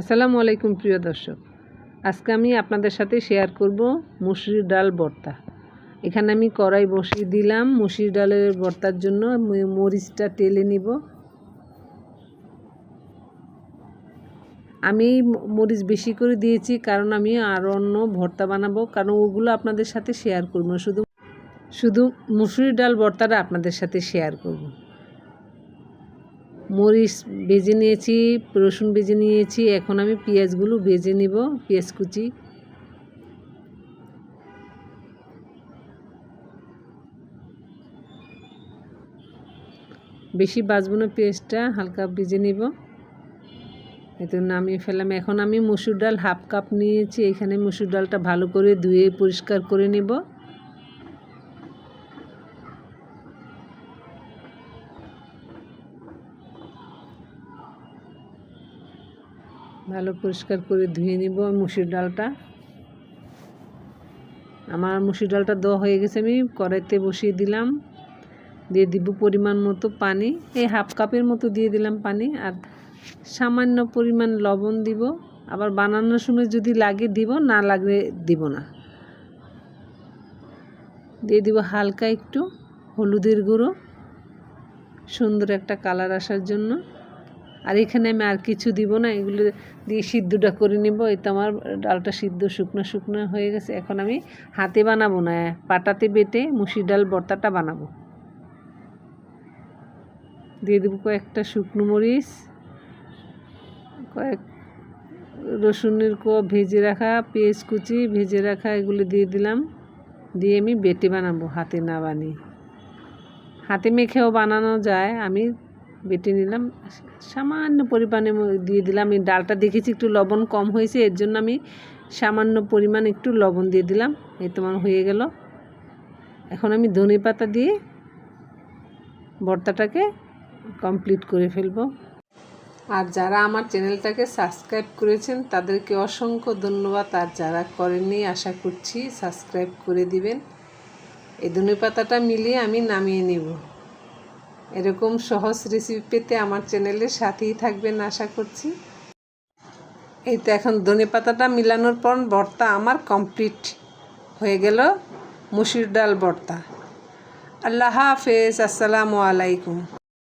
আসসালামু আলাইকুম প্রিয় দর্শক। আজকে আমি আপনাদের সাথে শেয়ার করব মুসুরির ডাল ভর্তা। এখানে আমি কড়াই বসিয়ে দিলাম মুসুরি ডালের ভর্তার জন্য মরিচটা টেলে নিব। আমি মরিচ বেশি করে দিয়েছি, কারণ আমি আর অন্য ভর্তা বানাবো, কারণ ওগুলো আপনাদের সাথে শেয়ার করব শুধু শুধু মুসুরি ডাল ভর্তাটা আপনাদের সাথে শেয়ার করব। মরিচ বেজে নিয়েছি, রসুন বেজে নিয়েছি, এখন আমি পেঁয়াজগুলো বেজে নিব, পেঁয়াজ কুচি। বেশি বাজবো না, পেঁয়াজটা হালকা ভেজে নিব। এতে নামিয়ে ফেলাম এখন আমি মুসুর ডাল হাফ কাপ নিয়েছি, এখানে মুসুর ডালটা ভালো করে ধুয়ে পরিষ্কার করে নেব। ভালো পরিষ্কার করে ধুয়ে নিব মুসুর ডালটা। আমার মুসুর ডালটা দেওয়া হয়ে গেছে, আমি কড়াইতে বসিয়ে দিলাম। দিয়ে দিব পরিমাণ মতো পানি, এই হাফ কাপের মতো দিয়ে দিলাম পানি আর সামান্য পরিমাণ লবণ দিব। আবার বানানোর সময় যদি লাগে দিব, না লাগলে দিব না। দিয়ে দিব হালকা একটু হলুদের গুঁড়ো, সুন্দর একটা কালার আসার জন্য। আর এখানে আমি আর কিছু দিব না, এগুলো দিয়ে সিদ্ধটা করে নেব। এই তো আমার ডালটা সিদ্ধ, শুকনো শুকনো হয়ে গেছে। এখন আমি হাতে বানাবো না, পাটাতে বেটে মুসির ডাল ভর্তাটা বানাবো। দিয়ে দেবো কয়েকটা শুকনো মরিচ, কয়েক রসুনের কো ভেজে রাখা, পেঁয়াজ কুচি ভেজে রাখা, এগুলো দিয়ে দিলাম। দিয়ে আমি বেটে বানাবো হাতে না বানিয়ে। হাতে মেখেও বানানো যায়, আমি বেটে নিলাম। সামান্য পরিমাণে দিয়ে দিলাম। এই ডালটা দেখেছি একটু লবণ কম হয়েছে, এর জন্য আমি সামান্য পরিমাণ একটু লবণ দিয়ে দিলাম। এই তোমার হয়ে গেল। এখন আমি ধনে পাতা দিয়ে ভর্তাটাকে কমপ্লিট করে ফেলব। আর যারা আমার চ্যানেলটাকে সাবস্ক্রাইব করেছেন, তাদেরকে অসংখ্য ধন্যবাদ। আর যারা করেননি, আশা করছি সাবস্ক্রাইব করে দিবেন। এই ধনে পাতাটা মিলিয়ে আমি নামিয়ে নিব। এরকম সহজ রেসিপি পেতে আমার চ্যানেলের সাথেই থাকবেন আশা করছি। এই তো এখন ধনে পাতাটা মিলানোর পর ভর্তা আমার কমপ্লিট হয়ে গেল মুসুর ডাল ভর্তা। আল্লাহ হাফেজ, আসসালামু আলাইকুম।